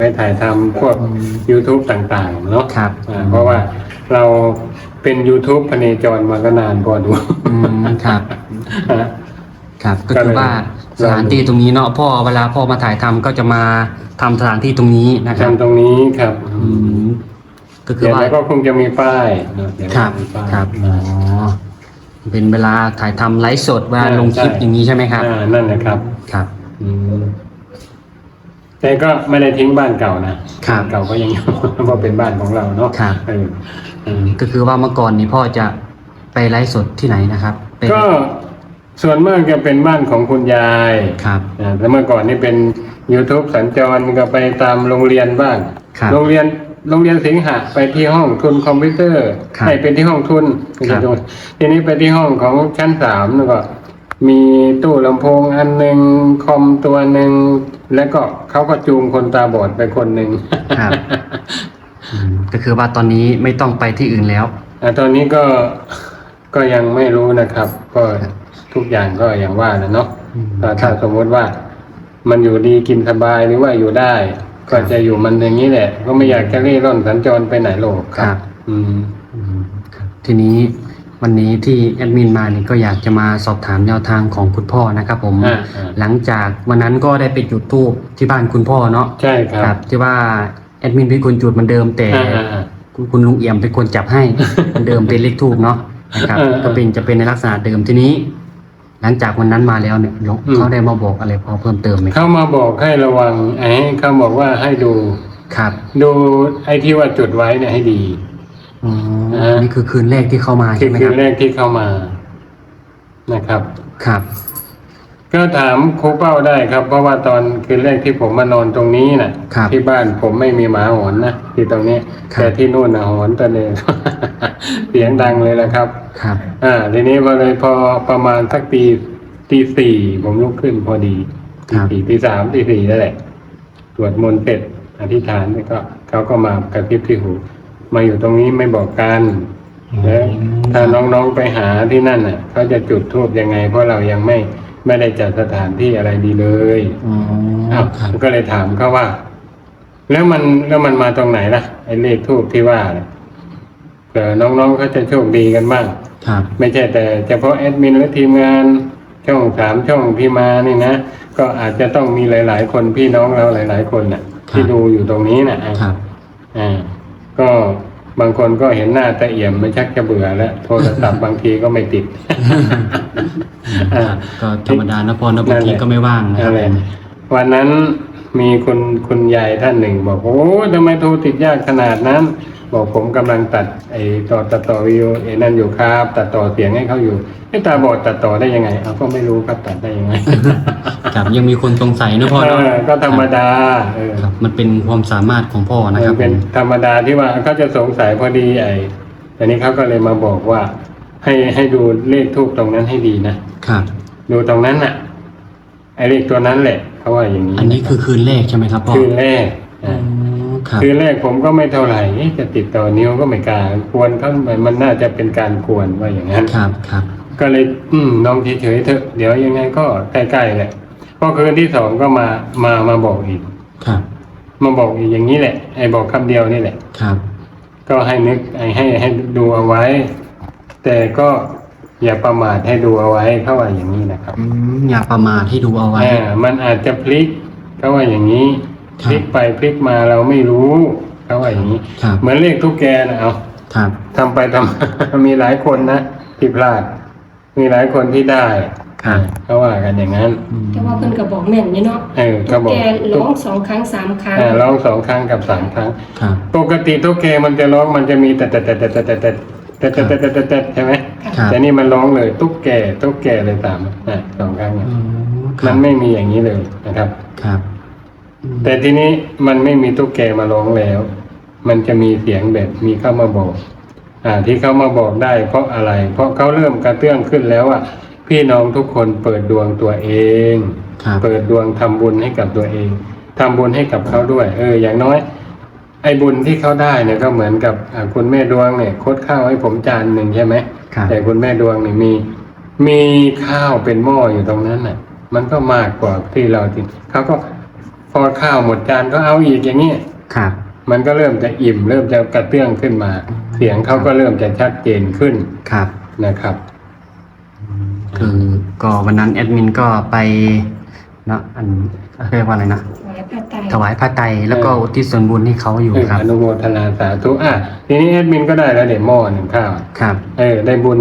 ไปถ่ายทำพวก YouTube ต่างๆ เนาะครับอ่าเพราะว่าเราเป็น YouTube พเนจรมาก็นานพอดูอืมครับ ฮะ ครับก็ก็คือเลยว่าสถานที่ตรงนี้เนาะพ่อเวลาพ่อมาถ่ายทำก็จะมาทำสถานที่ตรงนี้นะครับทำตรงนี้ครับอืมก็คือเดี๋ยวว่าแล้วก็คงจะมีป้ายเนอะเดี๋ยวครับมีป้ายครับอ๋อเป็นเวลาถ่ายทำไลฟ์สดเวลาใช่ลงคลิปใช่ อย่างนี้ใช่ไหมครับ อ่านั่นนะครับครับ อืม แต่ก็ไม่ได้ทิ้งบ้านเก่านะครับบ้านเก่าก็ยังอยู่เพราะเป็นบ้านของเราเนาะครับ เอออืมก็คือว่าเมื่อก่อนนี่พ่อจะไปไลฟ์สดที่ไหนนะครับเป็นก็ส่วนมากจะเป็นบ้านของคุณยายครับ อ่าแต่เมื่อก่อนนี่เป็น YouTube สัญจรก็ไปตามโรงเรียนบ้างครับโรงเรียนโรงเรียนสิงหะไปที่ห้องทุนคอมพิวเตอร์ครับให้เป็นที่ห้องทุนไม่ใช่ครับทุนทีนี้ไปที่ห้องของชั้นสามแล้วก็ มีตู้ลำโพงอันหนึ่งคอมตัวหนึ่งแล้วก็เขาก็จูงคนตาบอดไปคนหนึ่งครับอืมก็คือว่าตอนนี้ไม่ต้องไปที่อื่นแล้วอ่าตอนนี้ก็ก็ยังไม่รู้นะครับ ก็ทุกอย่างก็อย่างว่านะเนาะอืมถ้าครัถ้าบสมมติว่า มันอยู่ดีกินสบายหรือว่าอยู่ได้ ก็จะอยู่มันอย่างนี้แหละ ก็ไม่อยากจะเร่ร่อนสัญจรไปไหนหรอกคครัรับ อืม อืมครับทีนี้ วันนี้ที่แอดมินมานี่ก็อยากจะมาสอบถามแนวทางของคุณพ่อนะครับผม อ่าอ่าหลังจากวันนั้นก็ได้ไปจุดธูปที่บ้านคุณพ่อเนาะใช่ครับที่ว่าแอดมินเป็นคนจุดเหมือนเดิมแต่ อ่าอ่าอ่า คุณคุณลุงเอี่ยมเป็นคนจับให้ เหมือนเดิมเป็นเลขทูบเนาะนะครับ เออเออก็เป็นจะเป็นในลักษณะเดิมทีนี้ หลังจากวันนั้นมาแล้วเนี่ยหลวงอืม เขาได้มาบอกอะไรพอเพิ่มเติมไหมเขามาบอกให้ระวังไอ้เขาบอกว่าให้ดู ครับ ดูไอ้ที่ว่าจุดไว้เนี่ยให้ดี อ๋ออ่านี่คือคืนแรกที่เข้ามาคืใช่อไหมคืครันบ แรกที่เข้ามานะครับ ครับ ก็ถามครูเป้าได้ครับ เพราะว่าตอนคืนแรกที่ผมมานอนตรงนี้น่ะครับที่บ้านผมไม่มีหมาหอนนะที่ตรงนี้ครับ แต่ที่นู่นนะหอนตะเลยเสียงดังเลยละครับ ครับ อ่าทีนี้พอเลยพอประมาณสักตีตีสี่ผมลุกขึ้นพอดีตีสี่ตีสามตีสี่นั่นแหละตรวจมนต์เสร็จอธิษฐานแล้วก็เขาก็มากระพริบที่หู มาอยู่ตรงนี้ไม่บอกกันแล้วถ้าน้องๆไปหาที่นั่นน่ะเขาจะจุดธูปยังไง เพราะเรายังไม่ไม่ได้จัดสถานที่อะไรดีเลยอ๋ออ้าวครับก็เลยถามเขาว่า แล้วมันแล้วมันมาตรงไหนล่ะไอ้เลขทูบที่ว่าเนี่ยเผื่อน้องๆเขาจะโชคดีกันบ้างครับไม่ใช่แต่เฉพาะแอดมินและทีมงานช่องสามช่องที่มานี่นะก็อาจจะต้องมีหลาย ๆ คนพี่น้องเราหลาย ๆ คนน่ะ ที่ดูอยู่ตรงนี้น่ะอะครับอ่า ก็บางคนก็เห็นหน้าตะเอี่ยมมันชักจะเบื่อแล้วโทรศัพท์บางทีก็ไม่ติดอ่าก็ธรรมดานะพอนะบางทีก็ไม่ว่างนะคนั่รับนแหละวันนั้นมีคุณคุณยายท่านหนึ่งบอกโอ้ยทำไมโทรติดยากขนาดนั้น บอกผมกำลังตัดไอ้ต่อตัดต่อวิดีโอไอ้นั่นอยู่ครับ ตัดต่อเสียงให้เขาอยู่ไอ้ตาบอดตัดต่อได้ยังไงเอาก็ไม่รู้ครับตัดได้ยังไงครับยังมีคนสงสัยนะพ่อเอเนาะอก็ธรรมดาเออครับมันเป็นความสามารถของพ่อนะครับเป็นผมธรรมดาที่ว่าเขาจะสงสัยพอดีไอ้อันนี้เขาก็เลยมาบอกว่า ให้ให้ดูเลขทูบตรงนั้นให้ดีนะครับดูตรงนั้นน่ะไอ้เลขตัวนั้นแหละเขาว่าอย่างนี้ อันนี้คือคืนแรกใช่ไหมครับพ่อคืนแรกอ๋ออะ ครับคืนแรกผมก็ไม่เท่าไหร่เอ๊ะจะติดต่อนิ้วก็ไม่กล้าควรเขามันน่าจะเป็นการควรว่าอย่างนั้นครับครับ ก็เลย อืมน้องเฉยๆเถอะเดี๋ยวยังไงก็ใกล้ๆแหละพอคืนที่สองก็มามามาบอกอีกครับ มาบอกอีกอย่างนี้แหละไอ้บอกคำเดียวนี่แหละครับ ก็ให้นึกไอ้ให้ให้ดูเอาไว้ แต่ก็อย่าประมาทให้ดูเอาไว้เขาว่าอย่างนี้นะครับอืมอย่าประมาทให้ดูเอาไว้อ่ามันอาจจะพลิกเขาว่าอย่างนี้ครับ พลิกไปพลิกมาเราไม่รู้เขาว่าอย่างนี้ครับเหมือนเลขทุกแกนะเอาครับทำไปทำมีหลายคนนะที่พลาด มีหลายคนที่ได้ครับเขาว่ากันอย่างนั้นอืมแต่ว่าเพิ่นก็บอกแม่นนี่เนาะเออเขาบอกแกร้องสองครั้งสามครั้งอ่าร้องสองครั้งกับสามครั้งครับปกติทุกแกมันจะร้องมันจะมีแต่แต่แต่แต่แต่แต่แต่แต่แต่แต่แต่แต่ใช่ไหมครับแต่นี่มันร้องเลยตุ๊กแกตุ๊กแกเลยสามอะสองครั้งอะอ๋อคมัรับนไม่มีอย่างนี้เลยนะครับครับอืม แต่ทีนี้มันไม่มีตุ๊กแกมาร้องแล้ว มันจะมีเสียงแบบมีเข้ามาบอก อ่า ที่เขามาบอกได้ เพราะอะไร เพราะเขาเริ่มกระเตื้องขึ้นแล้วว่าพี่น้องทุกคนเปิดดวงตัวเองครับเปิดดวงทำบุญให้กับตัวเองทำบุญให้กับเขาด้วย เออ อย่างน้อย ไอ้บุญที่เขาได้เนี่ยก็เหมือนกับอ่าคุณแม่ดวงเนี่ยคดข้าวให้ผมจานหนึ่งใช่ไหมครับแต่คุณแม่ดวงเนี่ยมี มีข้าวเป็นหม้ออยู่ตรงนั้นน่ะ มันก็มากกว่าที่เราที่เขาก็ พอข้าวหมดจานก็เอาอีกอย่างเงี้ยครับ มันก็เริ่มจะอิ่ม เริ่มจะกระเตื้องขึ้นมา เสียงเขาก็เริ่มจะชัดเจนขึ้นครับนะครับ คือก็วันนั้นแอดมินก็ไปเนาะอันเรียกว่าอะไรนะไว้ผ้าไตรถวายพระไตรแล้วก็เอออุทิศส่วนบุญให้เขาอยู่ครับอนุโมทนาสาธุอะทีนี้แอดมินก็ได้แล้วเดี๋ยวหม้อหนึ่งข้าวครับ เออได้บุญ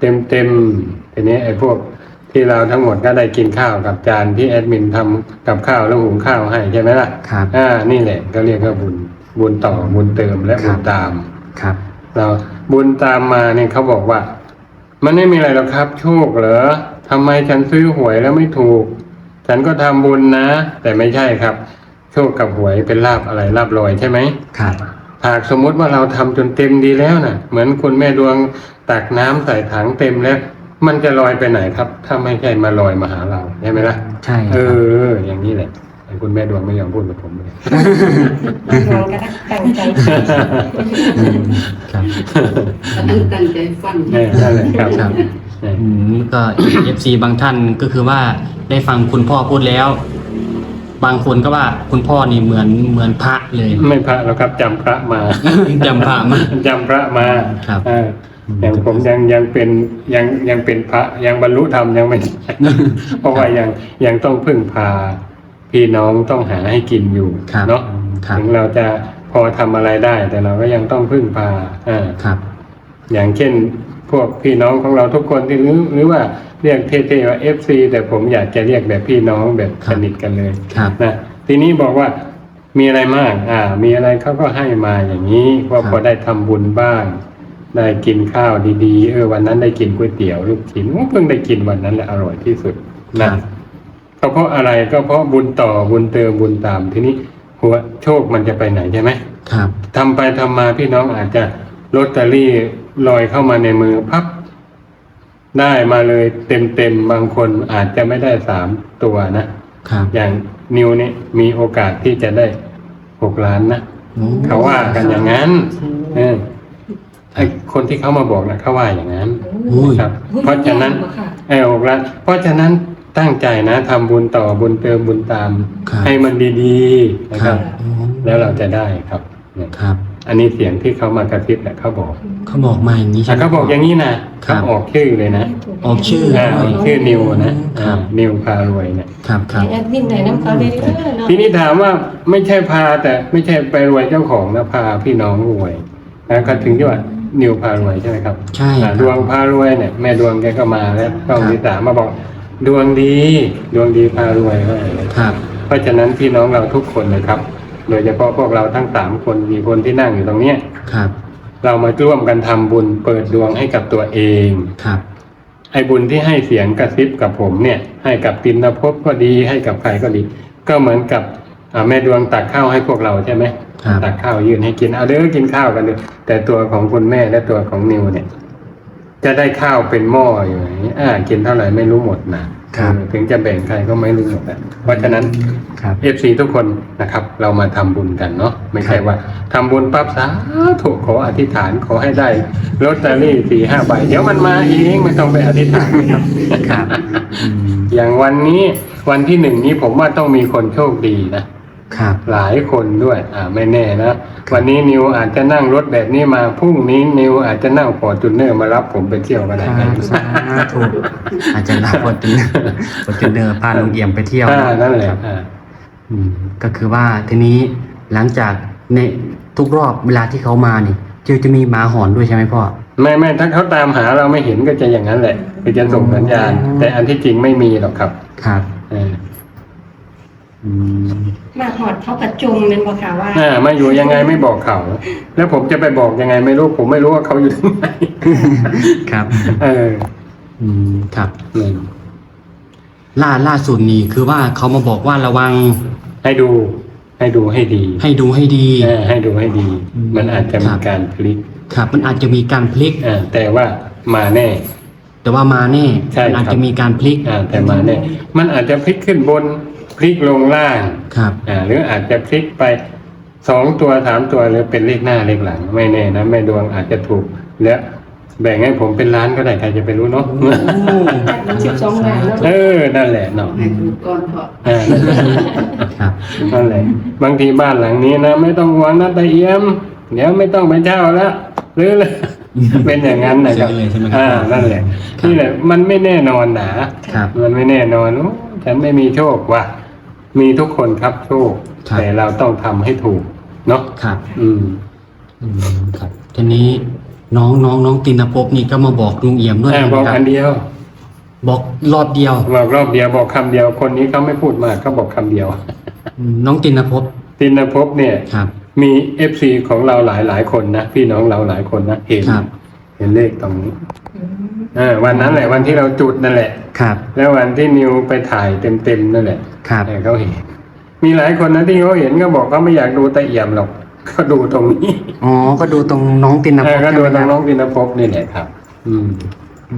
เต็มเต็มๆทีนี้ไอ้พวก ที่เราทั้งหมดก็ได้กินข้าวกับจานที่แอดมินทำกับข้าวแล้วหุงข้าวให้ใช่ไหมล่ะครับอ่านี่แหละก็เรียกว่าบุญบุญต่อบุญเติมและครับุบญตามครับ เราบุญตามมาเนี่ยเขาบอกว่า มันไม่มีอะไรหรอกครับ โชคเหรอทำไมฉันซื้อหวยแล้วไม่ถูก ฉันก็ทำบุญนะ แต่ไม่ใช่ครับ โชคกับหวยเป็นลาบอะไรลาบลอยใช่ไหมครับหากสมมุติว่าเราทำจนเต็มดีแล้วนะ่ะ เหมือนคุณแม่ดวงตักน้ำใส่ถังเต็มแล้ว มันจะลอยไปไหนครับ ถ้าไม่ใช่มาลอยมาหาเราใช่ไหมล่ะใช่คเอรับออย่างนี้แหละแต่คุณแม่ดวงไม่ยอมพูดกับผมเลยน้องก็ตั้งใจอืมครับอันนั้นตั้งใจฟังเออนั่นแหละครับครับเอออืมก็ FC บางท่านก็คือว่าได้ฟังคุณพ่อพูดแล้ว บางคนก็ว่าคุณพ่อนี่เหมือนเหมือนพระเลย ไม่พระแล้วครับจำพระมาจำพระมาจำพระมาครับเอออย่างผมยังยังเป็นยังยังเป็นพระยังบรรลุธรรมยังไม่ได้เพราะว่ายังยังต้องพึ่งพา พี่น้องต้องหาให้กินอยู่ครับเนาะครับถึงเราจะพอทำอะไรได้ แต่เราก็ยังต้องพึ่งพาอ่าครับ อย่างเช่นพวกพี่น้องของเราทุกคนที่หรือหรือว่าเรียกเท่ๆว่าเอฟซีแต่ผมอยากจะเรียกแบบพี่น้องแบบครัสบนิทกันเลยครับนะทีนี้บอกว่ามีอะไรมาก อ่า มีอะไรเขาก็ให้มาอย่างนี้ว่าครับพอได้ทำบุญบ้าง ได้กินข้าวดีๆ เออวันนั้นได้กินก๋วยเตี๋ยวลูกชิ้นโอ้เพิ่งได้กินวันนั้นแหละอร่อยที่สุดนะก็เพราะอะไรก็เพราะบุญต่อบุญเติมบุญตามทีนี้หัวโชคมันจะไปไหนใช่ไหมครับทำไปทำมาพี่น้องอาจจะลอตเตอรี่ลอยเข้ามาในมือพับ ได้มาเลยเต็มๆบางคนอาจจะไม่ได้สามตัวนะครับอย่างนิวนี่มีโอกาสที่จะได้หกล้านนะโอ้เขาว่ากันอย่างนั้นเออ ไอคนที่เขามาบอกนะเขาว่าอย่างนั้นโอ้ยครับ เพราะฉะนั้นโอ้ยค่ะไอ้หกล้านเพราะฉะนั้นตั้งใจนะทำบุญต่อบุญเติมบุญตามครับให้มันดีๆนะคครัรับบโอ้แล้วเราจะได้ครับเนี่ยครับ อันนี้เสียงที่เขามากระซิบแหละเขาบอกเขาบอกมาอย่างนี้ใช่แต่ไหมเขาบอกอย่างนี้นะครับเขาออกชื่อเลยนะออกชื่ออ่าด้วยชื่อนิวนะครับอ่านิวพารวยเนี่ยครับครับแอดมินไหนน้ำเขาได้เด้อเนาะทีนี้ถามว่าไม่ใช่พาแต่ไม่ใช่ไปรวยเจ้าของนะพาพี่น้องรวยนะก็ถึงที่ว่า นิวพารวยใช่ไหมครับใช่คอ่ารับดวงพารวยเนี่ยแม่ดวงแกก็มาแล้วก็ครับมีสามมาบอก ดวงดีดวงดีพารวยว่าอย่างนั้นครับ เพราะฉะนั้นพี่น้องเราทุกคนเลยครับ โดยเฉพาะพวกเราทั้งสามคนมีคนที่นั่งอยู่ตรงเนี้ยครับ เรามาร่วมกันทำบุญเปิดดวงให้กับตัวเอง ครับ ไอ้บุญที่ให้เสียงกระซิบกับผมเนี่ย ให้กับตินภพก็ดีให้กับใครก็ดี ก็เหมือนกับอ่าแม่ดวงตักข้าวให้พวกเราใช่ไหม ครับตักข้าวยื่นให้กินเอาเด้อกินข้าวกันเลยแต่ตัวของคุณแม่และตัวของนิวเนี่ย จะได้ข้าวเป็นหม้ออยู่อย่างนี้อ่ากินเท่าไหร่ไม่รู้หมดนะครับเออถึงจะแบ่งใครก็ไม่รู้หมดนะเพราะฉะนั้นครับเอฟซีทุกคนนะครับ เรามาทำบุญกันเนาะไม่ใช่ว่าทำบุญปั๊บสาธุขออธิษฐานขอให้ได้ลอตเตอรี่สี่ห้าใบเดี๋ยวมันมาเองไม่ต้องไปอธิษฐานนะครับครับอืมอย่างวันนี้วันที่หนึ่งนี้ผมว่าต้องมีคนโชคดีนะ ครับหลายคนด้วย อ่าไม่แน่นะ วันนี้นิวอาจจะนั่งรถแบบนี้มาพรุ่งนี้นิวอาจจะนั่งฟอร์จูเนอร์มารับผมไปเที่ยวก็ได้คนะรับสาธุอาจจะรับฟอร์จูเนอร์ฟอร์จูเนอร์พาลุงเอี่ยมไปเที่ยวอ่านั่นแหละอ่าอืมก็คือว่าทีนี้หลังจากในทุกรอบเวลาที่เขามานี่จะจะมีหมาหอนด้วยใช่ไหมพ่อไม่ไม่ถ้าเขาตามหาเราไม่เห็นก็จะอย่างนั้นแหละคือจะส่งสัญญาณอ๋อแต่อันที่จริงไม่มีหรอกครับ ครับเอออืมมาหอดเขากระจุงนั่นบ่ค่ะว่าอ่ามาอยู่ยังไงไม่บอกเขา แล้วผมจะไปบอกยังไงไม่รู้ ผมไม่รู้ว่าเขาอยู่ที่ไหนครับ เอออืมครับอืมล่าล่าสุดนี่คือว่าเขามาบอกว่าระวังให้ดู ให้ดูให้ดีให้ดูให้ดี เออให้ดูให้ดีอืมมันอาจจะคมีรับการพลิกครับ มันอาจจะมีการพลิกอ่าแต่ว่ามาแน่ แต่ว่ามาแน่ใช่มันอาจครับจะมีการพลิก อ่าแต่มาแน่ มันอาจจะพลิกขึ้นบน พลิกลงล่างครับอ่าหรืออาจจะพลิกไปสองตัวสามตัวหรือเป็นเลขหน้าเลขหลัง ไม่แน่นะแม่ดวงอาจจะถูกแล้วแบ่งให้ผมเป็นล้านก็ได้ใครจะไปรู้เนาะสิบสองล้านเนาะเออนั่นแหละเนาะให้ดูก่อนเถอะอ่าครับนั่นแหละ บางทีบ้านหลังนี้นะไม่ต้องห่วงนะตาเอี่ยมเดี๋ยวไม่ต้องไปเช่าแล้วหรือเลยเป็นอย่างนั้นนะครับซื้อเลยใช่ไหมครับอ่านั่นแหละครับนี่แหละ มันไม่แน่นอนหนาครับมันไม่แน่นอนโอ้ฉันไม่มีโชคว่ะ มีทุกคนครับโชค ครับ แต่เราต้องทำให้ถูก เนาะครับอืม อืมครับทีนี้น้องน้องน้องตินภพนี่ก็มาบอกลุงเอี่ยมด้วยอ่านะบอกครัอับ นเดียว บอกรอบเดียว บอกรอบเดียวบอกคำเดียว คนนี้เขาไม่พูดมากเขาบอกคำเดียวอืมน้องตินภพตินภพเนี่ย ครับ มีเอฟซีของเราหลายหลายๆคนนะ พี่น้องเราหลายคนนะ เห็น ครับ เห็นเลขตรงนี้อืม เออวันนั้นแหละวันที่เราจุดนั่นแหละ ครับ แล้ววันที่นิวไปถ่ายเต็มๆนั่นแหละครับเออเขาเห็น มีหลายคนนะที่เขาเห็นก็บอกเขาไม่อยากดูตะเอี่ยมหรอกเขาดูตรงนี้อ๋อก็ดูตรงน้องตินเอภอพก็ใช่ดูไหมตครรังบน้องตินภพนี่แหละครับอืมอื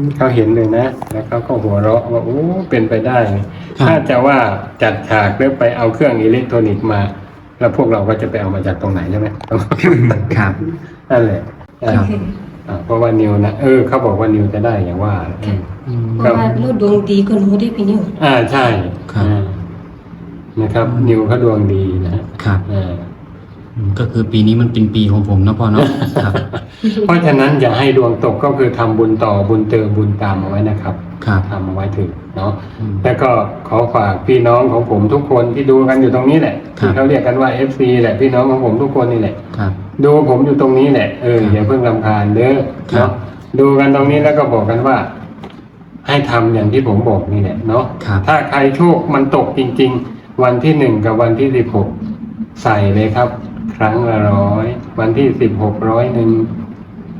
มเขาเห็นเลยนะ แล้วเขาก็หัวเราะว่าโอ้เป็นไปได้ครับถ้าจะว่าจัดฉากหรือไปเอาเครื่องอิเล็กทรอนิกส์มา แล้วพวกเราก็จะไปเอามาจากตรงไหนใช่ไหมครับนั่นแหละ อ่าครับอ่าเพราะว่านิวนะเออเขาบอกว่านิวจะได้อย่างว่าอืมอืมเพราะว่าลูกดวงดีก็รู้ได้พี่นิวอ่าใช่ครับ อ่านะครับ นิวเขาดวงดีนะฮะครับอ่าอืมก็คือปีนี้มันเป็นปีของผมนะพ่อเนาะครับ เพราะฉะนั้นอย่าให้ดวงตกก็คือทำบุญต่อบุญเติมบุญตามเอาไว้นะครับ ครับทำเอาไว้ถึงเนาะอืม แล้วก็ขอฝากพี่น้องของผมทุกคนที่ดูกันอยู่ตรงนี้แหละครับ ที่เขาเรียกกันว่า FC แหละพี่น้องของผมทุกคนนี่แหละ ครับ ดูผมอยู่ตรงนี้แหละเออครับอย่าเพิ่งรำคาญเด้อครับ เนาะดูกันตรงนี้แล้วก็บอกกันว่า ให้ทำอย่างที่ผมบอกนี่แหละเนาะครับ ถ้าใครโชคมันตกจริง ๆ วันที่หนึ่งกับวันที่สิบหกใส่เลยครับ ครั้งละร้อยวันที่สิบหกร้อยหนึ่ง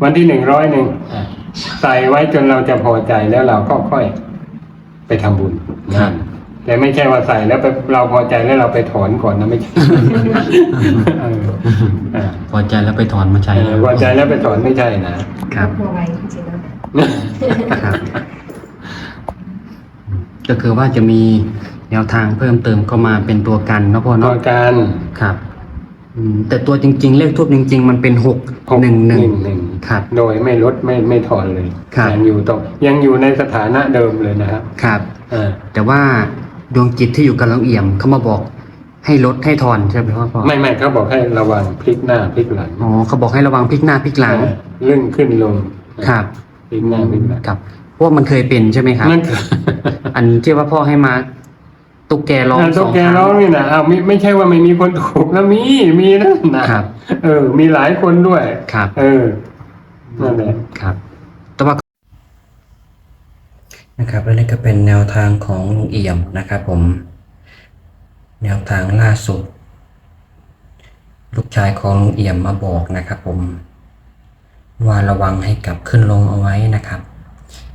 วันที่หนึ่งร้อยหนึ่งอะ ใส่ไว้จนเราจะพอใจแล้วเราก็ค่อยไปทำบุญครับแต่ไม่ใช่ว่าใส่แล้วไปเราพอใจแล้วเราไปถอนก่อนนะไม่ใช่เอออะพอใจแล้วไปถอนมาใช้เออพอใจแล้วไปถอนไม่ใช่นะครับพอไหวจริงๆแล้วครับก็คือว่าจะมีแนวทางเพิ่มเติมก็มาเป็นตัวกันเนาะพ่อต่อเนาะการครับอืมแต่ตัวจริง ๆ เลขทูบจริง ๆ มันเป็นหกหกหนึ่งหนึ่งหนึ่ง ครับโดยไม่ลดไม่ไม่ถอนเลยครับ ยังอยู่ตรงยังอยู่ในสถานะเดิมเลยนะครับครับ อ่าแต่ว่าดวงจิตที่อยู่กับลุงเอี่ยมเขามาบอกให้ลดให้ถอนใช่ไหมพ่อพ่อไม่ไม่เขาบอกให้ระวังพลิกหน้าพลิกหลังอ๋อเขาบอกให้ระวังพลิกหน้าพลิกหลังอ่าลื่นขึ้นลงครับพลิกหน้าพลิกหลังครับเพราะว่ามันเคยเป็นใช่ไหมครับ นั่นคือ อันที่ว่าพ่อให้มาตุ๊กแกร้องอ่าสตุ๊อกงแกครั้งร้องนี่นะอ้าวไม่ไม่ใช่ว่าไม่มีคนถูกนะมีมีนะนะครับ เออ มีหลายคนด้วย ครับ เออ นั่นแหละครับแต่ว่านะครับและนี่ก็เป็นแนวทางของลุงเอี่ยมนะครับผม แนวทางล่าสุด ลูกชายของลุงเอี่ยมมาบอกนะครับผม ว่าระวังให้กลับขึ้นลงเอาไว้นะครับ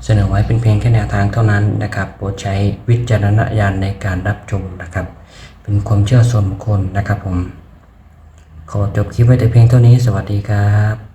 เสนอไว้เป็นเพียงแค่แนวทางเท่านั้นนะครับโปรดใช้วิจารณญาณในการรับชมนะครับ เป็นความเชื่อส่วนบุคคลนะครับผม ขอจบคลิปไว้แต่เพียงเท่านี้สวัสดีครับ